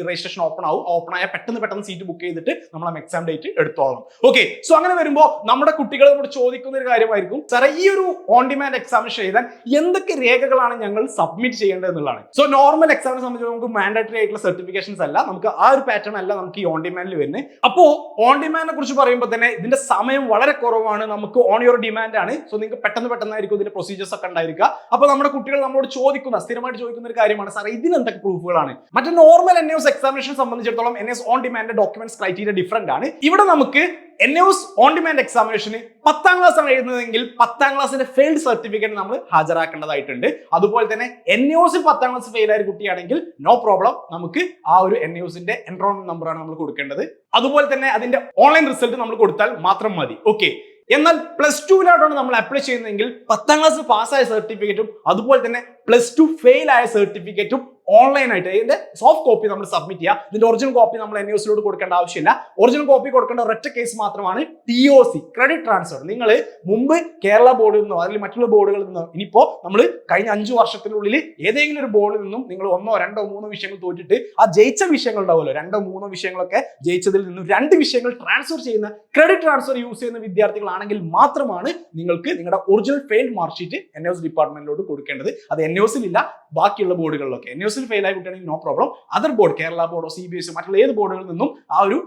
Speaker 2: രജിസ്ട്രേഷൻ ഓപ്പൺ ആവും. ഓപ്പൺ ആയ പെട്ടെന്ന് പെട്ടെന്ന് സീറ്റ് ബുക്ക് ചെയ്തിട്ട് നമ്മൾ എക്സാം ഡേറ്റ് എടുത്തോളണം. ഓക്കെ സോ അങ്ങനെ വരുമ്പോൾ നമ്മുടെ കുട്ടികൾ നമ്മുടെ ചോദിക്കുന്ന ഒരു കാര്യമായിരിക്കും. സാറേ ഈ ഒരു ഓൺ ഡിമാൻഡ് എക്സാമിനേഷൻ എഴുതാൻ എന്തൊക്കെ രേഖകളാണ് ഞങ്ങൾ സബ്മിറ്റ് ചെയ്യേണ്ടത് എന്നുള്ളതാണ്? സോ നോർമൽ എക്സാമിനെ സംബന്ധിച്ച് നമുക്ക് മാൻഡേറ്ററി ആയിട്ടുള്ള സർട്ടിഫിക്കേഷൻസ് അല്ല. നമുക്ക് ആ ഒരു പാറ്റേൺ അല്ല നമുക്ക് ഈ ഓൺ ഡിമാൻഡിൽ വരുന്നത് അപ്പോൾ ഓൺ ഡിമാൻഡിനെ കുറിച്ച് പറയുമ്പോൾ തന്നെ ഇതിന്റെ സമയം വളരെ കുറവാണ്. നമുക്ക് ഓൺ യുവർ ഡിമാൻഡ് ആണ്. സോ നിങ്ങൾക്ക് പെട്ടെന്ന് പെട്ടെന്നായിരിക്കും ഇതിന്റെ പ്രൊസീജിയേഴ്സ് ഒക്കെ ഉണ്ടായിരിക്കുക. അപ്പൊ നമ്മുടെ കുട്ടികൾ നമ്മളോട് ചോദിക്കുന്ന സ്ഥിരമായിട്ട് ചോദിക്കുന്ന ഒരു കാര്യമാണ് സാർ ഇതിന് എന്തൊക്കെ പ്രൂഫുകളാണ് മറ്റേ നോർമൽ എൻ എസ് എക്സാമിനേഷൻ സംബന്ധിച്ചിടത്തോളം N S on demand documents criteria different ആണ്. ഇവിടെ നമുക്ക് എൻ എസ് ഓൺ ഡിമാൻഡ് എക്സാമിനേഷന് പത്താം ക്ലാസ് ആണ് എഴുതുന്നതെങ്കിൽ പത്താം ക്ലാസ്സിന്റെ ഫെയിൽഡ് സർട്ടിഫിക്കറ്റ് നമ്മൾ ഹാജരാക്കേണ്ടതായിട്ടുണ്ട്. അതുപോലെ തന്നെ എൻ എസിൽ പത്താം ക്ലാസ് ഫെയിൽ ആയ കുട്ടിയാണെങ്കിൽ നോ പ്രോബ്ലം നമുക്ക് ആ ഒരു എൻ എസിന്റെ എൻറോൾമെന്റ് നമ്പറാണ് നമ്മൾ കൊടുക്കേണ്ടത്. അതുപോലെ തന്നെ അതിന്റെ ഓൺലൈൻ റിസൾട്ട് നമ്മൾ കൊടുത്താൽ മാത്രം മതി. ഓക്കെ എന്നാൽ പ്ലസ് ടുവിലോട്ടാണ് നമ്മൾ അപ്ലൈ ചെയ്യുന്നതെങ്കിൽ പത്താം ക്ലാസ് പാസ്സായ സർട്ടിഫിക്കറ്റും അതുപോലെ തന്നെ പ്ലസ് ടു ഫെയിൽ ആയ സർട്ടിഫിക്കറ്റും ഓൺലൈൻ ആയിട്ട്. ഇതിന്റെ സോഫ്റ്റ് കോപ്പി നമ്മൾ സബ്മിറ്റ് ചെയ്യുക ഇതിന്റെ ഒറിജിനൽ കോപ്പി നമ്മൾ എൻ യൂസിലോട് കൊടുക്കേണ്ട ആവശ്യമില്ല. ഒറിജിനൽ കോപ്പി കൊടുക്കേണ്ട ഒരൊറ്റ കേസ് മാത്രമാണ് T O C credit transfer നിങ്ങൾ മുമ്പ് കേരള ബോർഡിൽ നിന്നോ അല്ലെങ്കിൽ മറ്റുള്ള ബോർഡുകളിൽ നിന്നോ ഇനിയിപ്പോ നമ്മൾ കഴിഞ്ഞ അഞ്ചു വർഷത്തിനുള്ളിൽ ഏതെങ്കിലും ഒരു ബോർഡിൽ നിന്നും നിങ്ങൾ ഒന്നോ രണ്ടോ മൂന്നോ വിഷയങ്ങൾ തോറ്റിട്ട് ആ ജയിച്ച വിഷയങ്ങൾ ഉണ്ടാവുമല്ലോ. രണ്ടോ മൂന്നോ വിഷയങ്ങളൊക്കെ ജയിച്ചതിൽ നിന്നും രണ്ട് വിഷയങ്ങൾ ട്രാൻസ്ഫർ ചെയ്യുന്ന ക്രെഡിറ്റ് ട്രാൻസ്ഫർ യൂസ് ചെയ്യുന്ന വിദ്യാർത്ഥികളാണെങ്കിൽ മാത്രമാണ് നിങ്ങൾക്ക് നിങ്ങളുടെ original failed mark sheet N S ഡിപ്പാർട്ട്മെന്റിലോട്ട് കൊടുക്കേണ്ടത്. അത് എൻ ഇല്ല ബാക്കിയുള്ള ബോർഡുകളിലൊക്കെ എൻ എസിൽ ഫെയിൽ ആയി കിട്ടുകയാണെങ്കിൽ no problem other board Kerala ബോർഡോ C B S മറ്റുള്ള ഏത് ബോർഡുകളിൽ നിന്നും ആ ഒരു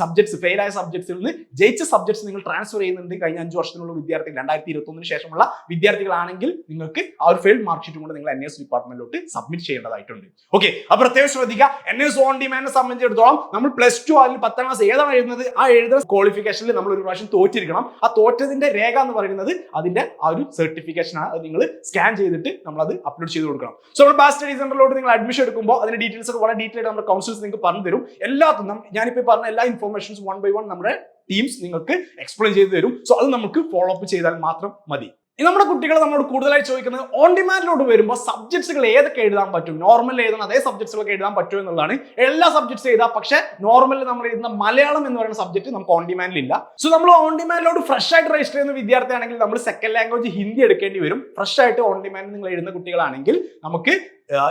Speaker 2: സബ്ജക്ട്സ് ഫെയിലായ സബ്ജക്ട്സിൽ നിന്ന് ജയിച്ച സബ്ജക്ട്സ് നിങ്ങൾ ട്രാൻസ്ഫർ ചെയ്യുന്നുണ്ട് കഴിഞ്ഞ അഞ്ച് വർഷത്തിനുള്ള വിദ്യാർത്ഥികൾ. രണ്ടായിരത്തി ഇരുപത്തി ഒന്നിന് ശേഷമുള്ള വിദ്യാർത്ഥികളാണെങ്കിൽ നിങ്ങൾക്ക് ആ ഒരു ഫെയിൽഡ് മാർക്ക് ഷീറ്റും കൊണ്ട് നിങ്ങൾ എൻ എസ് ഡിപ്പാർട്ട്മെന്റിലോട്ട് സബ്മിറ്റ് ചെയ്യേണ്ടതായിട്ടുണ്ട്. ഓക്കെ അപ്പൊ പ്രത്യേകം ശ്രദ്ധിക്കുക. എൻ എസ് ഓൺ ഡിമാൻഡിനെ സംബന്ധിച്ചിടത്തോളം നമ്മൾ പ്ലസ് ടു അല്ലെങ്കിൽ പത്താം ക്ലാസ് ഏതാണ് എഴുതുന്നത്? ആ എഴുതുന്ന ക്വാളിഫിക്കേഷനിൽ നമ്മൾ ഒരു പ്രാവശ്യം തോറ്റിരിക്കണം. ആ തോറ്റതിന്റെ രേഖ എന്ന് പറയുന്നത് അതിന്റെ ആ ഒരു സർട്ടിഫിക്കേഷൻ ആണ്. അത് നിങ്ങൾ സ്കാൻ ചെയ്തിട്ട് നമ്മൾ അത് അപ്ലോഡ് ചെയ്ത് കൊടുക്കണം. സോ നമ്മൾ ബാസ് സ്റ്റഡി സെന്ററിലോട്ട് നിങ്ങൾ അഡ്മിഷൻ എടുക്കുമ്പോൾ അതിന്റെ ഡീറ്റെയിൽസ് ഒക്കെ വളരെ ഡീറ്റെയിൽ നമ്മുടെ കൗൺസിൽസ് നിങ്ങൾക്ക് പറഞ്ഞു തരും എല്ലാത്തും ഞാനിപ്പോൾ പറഞ്ഞ എല്ലാ ഇൻഫോർമേഷൻസ് വൺ ബൈ വൺ നമ്മുടെ ടീംസ് നിങ്ങൾക്ക് എക്സ്പ്ലെയിൻ ചെയ്ത് തരും. സോ അത് നമുക്ക് ഫോളോ അപ്പ് ചെയ്താൽ മാത്രം മതി. നമ്മുടെ കുട്ടികൾ നമ്മളോട് കൂടുതലായി ചോദിക്കുന്നത് ഓൺ ഡിമാൻഡിലോട്ട് വരുമ്പോൾ സബ്ജക്ട്സുകൾ ഏതൊക്കെ എഴുതാൻ പറ്റും? നോർമൽ എഴുതുന്ന അതേ സബ്ജക്ട്സുകളൊക്കെ എഴുതാൻ പറ്റും എന്നുള്ളതാണ്. എല്ലാ സബ്ജക്ട്സ് എഴുതാം. പക്ഷേ നോർമൽ നമ്മൾ എഴുതുന്ന മലയാളം എന്ന് പറയുന്ന സബ്ജക്ട് നമുക്ക് ഓൺ ഡിമാൻഡിൽ ഇല്ല സോ നമ്മൾ ഓൺ ഡിമാൻഡിലോട് ഫ്രഷ് ആയിട്ട് രജിസ്റ്റർ ചെയ്യുന്ന വിദ്യാർത്ഥിയാണെങ്കിൽ നമ്മൾ സെക്കൻഡ് ലാംഗ്വേജ് ഹിന്ദി എടുക്കേണ്ടി വരും. ഫ്രഷ് ആയിട്ട് ഓൺ ഡിമാൻഡ് നിങ്ങൾ എഴുതുന്ന കുട്ടികളാണെങ്കിൽ നമുക്ക്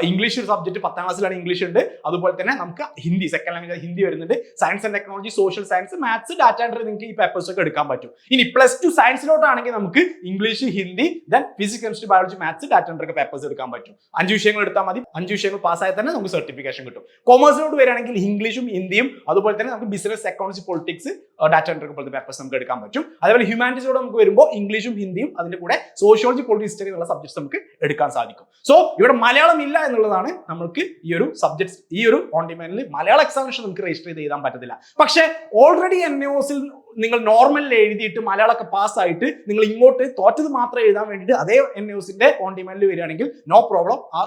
Speaker 2: ഇംഗ്ലീഷ് ഒരു സബ്ജക്ട് പത്താം ക്ലാസ്സിലാണ് ഇംഗ്ലീഷ് ഉണ്ട്. അതുപോലെ തന്നെ നമുക്ക് ഹിന്ദി സെക്കൻഡ് ലാംഗ്വേജ് ഹിന്ദി വരുന്നുണ്ട്. Science and technology social science maths data entry നിങ്ങൾക്ക് ഈ പേപ്പേഴ്സ് ഒക്കെ എടുക്കാൻ പറ്റും. ഇനി പ്ലസ് ടു സയൻസിലോട്ടാണെങ്കിൽ നമുക്ക് English Hindi then physics chemistry biology maths data entry ഒക്കെ പേപ്പേഴ്സ് എടുക്കാൻ പറ്റും. അഞ്ച് വിഷയങ്ങൾ എടുത്താൽ മതി. അഞ്ച് വിഷയങ്ങൾ പാസ്സായാൽ തന്നെ നമുക്ക് സർട്ടിഫിക്കേഷൻ കിട്ടും. കോമേഴ്സിലോട്ട് വരികയാണെങ്കിൽ ഇംഗ്ലീഷും ഹിന്ദിയും അതുപോലെ തന്നെ നമുക്ക് business accounts politics data entry പോലത്തെ പേപ്പേഴ്സ് നമുക്ക് എടുക്കാൻ പറ്റും. അതേപോലെ ഹ്യൂമാനിറ്റീസോട് നമുക്ക് വരുമ്പോൾ ഇംഗ്ലീഷും ഹിന്ദിയും അതിന്റെ കൂടെ സോഷ്യോളജി പൊളിറ്റിക്സ് ഹിസ്റ്ററി എന്നുള്ള സബ്ജക്ട്സ് നമുക്ക് എടുക്കാൻ സാധിക്കും. സോ ഇവിടെ മലയാളം ഇല്ല എന്നുള്ളതാണ് നമുക്ക് ഈ ഒരു സബ്ജക്ട് ഈ ഒരു ഓൺ ഡിമാൻഡിൽ മലയാള എക്സാമിനേഷൻ നമുക്ക് രജിസ്റ്റർ ചെയ്ത് എഴുതാൻ പറ്റത്തില്ല. പക്ഷേ ഓൾറെഡി എൻ എസിൽ നിങ്ങൾ നോർമലിൽ എഴുതിയിട്ട് മലയാളമൊക്കെ പാസ്സായിട്ട് നിങ്ങൾ ഇങ്ങോട്ട് തോറ്റത് മാത്രം എഴുതാൻ വേണ്ടിയിട്ട് അതേ എൻ ഒസിന്റെ ഓൺ ഡിമാൻഡിൽ വരികയാണെങ്കിൽ നോ പ്രോബ്ലം ആ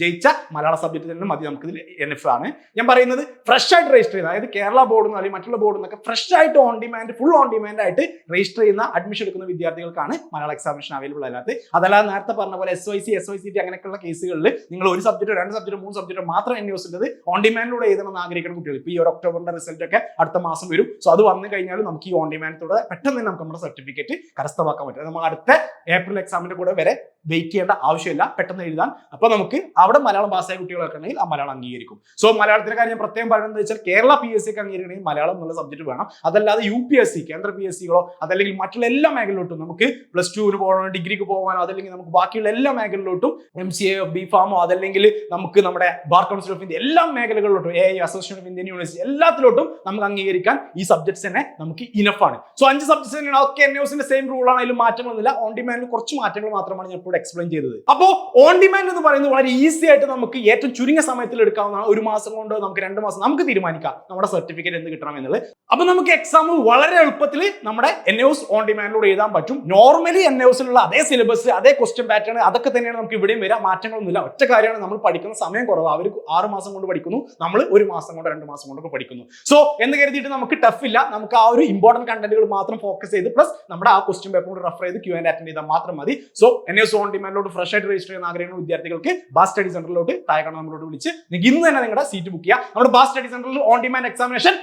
Speaker 2: ജയിച്ച മലയാള സബ്ജക്റ്റ് തന്നെ മതി നമുക്ക് ഇതിൽ എൻ എഫ് ആണ്. ഞാൻ പറയുന്നത് ഫ്രഷ് ആയിട്ട് രജിസ്റ്റർ ചെയ്യുന്ന അതായത് കേരള ബോർഡിൽ നിന്ന് അല്ലെങ്കിൽ മറ്റുള്ള ബോർഡിൽ നിന്നൊക്കെ ഫ്രഷ് ആയിട്ട് on demand full on demand ആയിട്ട് രജിസ്റ്റർ ചെയ്യുന്ന അഡ്മിഷൻ എടുക്കുന്ന വിദ്യാർത്ഥികൾക്കാണ് മലയാള എക്സാമിനേഷൻ അവൈലബിൾ അല്ലാത്ത അതല്ലാതെ നേരത്തെ പറഞ്ഞ പോലെ S Y C S Y C T അങ്ങനെയൊക്കെയുള്ള കേസുകളിൽ നിങ്ങൾ ഒരു സബ്ജക്റ്റ് രണ്ട് സബ്ജക്റ്റ് മൂന്ന് സബ്ജക്റ്റ് മാത്രം എൻ യൂസ് ഉള്ളത് ഓൺ ഡിമാൻഡിലൂടെ എഴുതണം എന്ന് ആഗ്രഹിക്കുന്ന കുട്ടികൾ. ഇപ്പോൾ ഈ ഒരു ഒക്ടോബറിന്റെ റിസൾട്ട് ഒക്കെ അടുത്ത മാസം വരും. സോ അത് വന്നു കഴിഞ്ഞാൽ നമുക്ക് ഈ ഓൺ ഡിമാൻഡിലൂടെ പെട്ടെന്ന് തന്നെ നമുക്ക് നമ്മുടെ സർട്ടിഫിക്കറ്റ് കരസ്ഥമാക്കാൻ പറ്റും. നമ്മൾ അടുത്ത ഏപ്രിൽ എക്സാമിന്റെ കൂടെ വരെ വെയിറ്റ് ചെയ്യേണ്ട ആവശ്യമില്ല. പെട്ടെന്ന് എഴുതാൻ. അപ്പൊ നമുക്ക് അവിടെ മലയാളം പാസ്സായ കുട്ടികളൊക്കെ ഉണ്ടെങ്കിൽ ആ മലയാളം അംഗീകരിക്കും. സോ മലയാളത്തിന്റെ കാര്യം പ്രത്യേകം പറയുന്നത് വെച്ചാൽ കേരള പി എസ് സിക്ക് അംഗീകരിക്കണമെങ്കിൽ മലയാളം എന്നുള്ള സബ്ജക്ട് വേണം. അതല്ലാതെ യു പി എസ് സി കേന്ദ്ര പി എസ് സികളോ അതല്ലെങ്കിൽ മറ്റുള്ള എല്ലാ മേഖലയിലോട്ടും നമുക്ക് പ്ലസ് ടുവിന് പോകണോ ഡിഗ്രിക്ക് പോകാനോ അതല്ലെങ്കിൽ നമുക്ക് ബാക്കിയുള്ള എല്ലാ മേഖലയിലോട്ടും എം സി എ ബി ഫാമോ അതല്ലെങ്കിൽ നമുക്ക് നമ്മുടെ ബാർ കൗൺസിൽ ഓഫ് ഇന്ത്യ എല്ലാ മേഖലകളിലോട്ടും A association of Indian university എല്ലാത്തിലോട്ടും നമുക്ക് അംഗീകരിക്കാൻ ഈ സബ്ജക്ട്സ് തന്നെ നമുക്ക് ഇനഫാണ് സോ അഞ്ച് സബ്ജക്ട്സ് തന്നെയാണ്. ഒക്കെ എൻ ന്യൂസിന്റെ സെയിം റൂൾ ആണ്. അതിൽ മാറ്റങ്ങളൊന്നുമില്ല. ഓൺ ഡിമാൻഡിൽ കുറച്ച് മാറ്റങ്ങൾ മാത്രമാണ് ഞാൻ ഇപ്പോൾ എക്സ്പ്ലെയിൻ ചെയ്തത്. അപ്പോ ഓൺ ഡിമാൻഡ് എന്ന് പറയുന്നത് വളരെ ഈസി ആയിട്ട് നമുക്ക് ഏറ്റവും ചുരുങ്ങിയ സമയത്തിൽ എടുക്കാവുന്ന ഒരു മാസം കൊണ്ട് നമുക്ക് രണ്ട് മാസം നമുക്ക് തീരുമാനിക്കാം. നമ്മുടെ സർട്ടിഫിക്കറ്റ് എന്ത് കിട്ടണം എന്നുള്ളത്. അപ്പൊ നമുക്ക് എക്സാം വളരെ എളുപ്പത്തിൽ നമ്മുടെ എൻ എസ് ഓൺ ഡിമാൻഡിലൂടെ എഴുതാൻ പറ്റും. നോർമലി എൻ എസിലുള്ള അതേ സിലബസ് അതേ ക്വസ്റ്റ്യൻ പാറ്റേൺ അതൊക്കെ തന്നെയാണ് നമുക്ക് ഇവിടെയും വരാം മാറ്റങ്ങളൊന്നുമില്ല. ഒറ്റ കാര്യമാണ് നമ്മൾ പഠിക്കുന്ന സമയം കുറവ്. അവർ ആറ് മാസം കൊണ്ട് പഠിക്കുന്നു. നമ്മൾ ഒരു മാസം കൊണ്ട് രണ്ട് മാസം കൊണ്ടൊക്കെ പഠിക്കുന്നു. സോ എന്ന് കരുതിയിട്ട് നമുക്ക് ടഫ് ഇല്ല. നമുക്ക് ആ ഒരു ഇമ്പോർട്ടന്റ് കണ്ടന്റുകൾ മാത്രം ഫോക്കസ് ചെയ്ത് പ്ലസ് നമ്മുടെ ആ ക്വസ്റ്റ്യൻ പേപ്പർ കൂടി റെഫർ ചെയ്ത് ക്യൂ ആൻഡ് അറ്റൻഡ് ചെയ്താൽ മാത്രം മതി. സോ എൻ എസ് ഓൺ ഡിമാൻഡിലോട്ട് ഫ്രഷ് ആയിട്ട് രജിസ്റ്റർ ചെയ്യുന്ന ആഗ്രഹങ്ങൾ വിദ്യാർത്ഥികൾക്ക് ബാസ് സ്റ്റഡി സെന്ററിലോട്ട് താഴെ നമ്മളോട് വിളിച്ച് ഇന്ന് തന്നെ നിങ്ങളുടെ സീറ്റ് ബുക്ക് ചെയ്യാം. നമ്മുടെ ബാസ് സ്റ്റഡി സെന്ററിൽ ഓൺ ഡിമാൻഡ് എക്സാമിനേഷൻ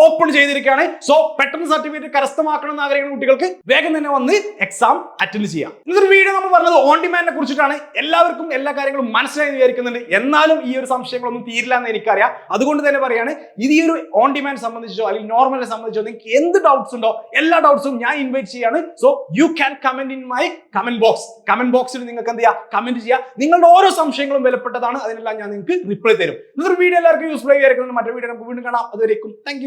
Speaker 2: ഓപ്പൺ ചെയ്തിരിക്കുകയാണ്. സോ പെട്ടെന്ന് സർട്ടിഫിക്കറ്റ് കരസ്ഥമാക്കണം എന്ന് ആഗ്രഹിക്കുന്ന കുട്ടികൾക്ക് വേഗം തന്നെ വന്ന് എക്സാം അറ്റൻഡ് ചെയ്യാം. ഇന്നൊരു വീഡിയോ നമ്മൾ പറഞ്ഞത് ഓൺ ഡിമാൻഡിനെ കുറിച്ചിട്ടാണ്. എല്ലാവർക്കും എല്ലാ കാര്യങ്ങളും മനസ്സിലായി വിചാരിക്കുന്നുണ്ട്. എന്നാലും ഈ ഒരു സംശയങ്ങളൊന്നും തീരില്ല എന്ന് എനിക്കറിയാം. അതുകൊണ്ട് തന്നെ പറയാണ് ഇത് ഈ ഒരു ഓൺ ഡിമാൻഡ് സംബന്ധിച്ചോ അല്ലെങ്കിൽ നോർമലിനെ സംബന്ധിച്ചോ നിങ്ങൾക്ക് എന്ത് ഡൗട്ട്സ് ഉണ്ടോ എല്ലാ ഡൗട്ട്സും ഞാൻ ഇൻവൈറ്റ് ചെയ്യാണ്. So you can comment in my comment box comment ബോക്സിൽ നിങ്ങൾക്ക് എന്ത് ചെയ്യാം? കമന്റ് ചെയ്യാം. നിങ്ങളുടെ ഓരോ സംശയങ്ങളും വിലപ്പെട്ടതാണ്. അതിനെല്ലാം ഞാൻ നിങ്ങൾക്ക് റിപ്ലൈ തരും. ഇന്നൊരു വീഡിയോ എല്ലാവർക്കും യൂസ്ഫുൾ ആയി വിചാരിക്കുന്നുണ്ട്. മറ്റൊരു വീഡിയോ നമുക്ക് വീണ്ടും കാണാം. അതുവരേക്കും താങ്ക്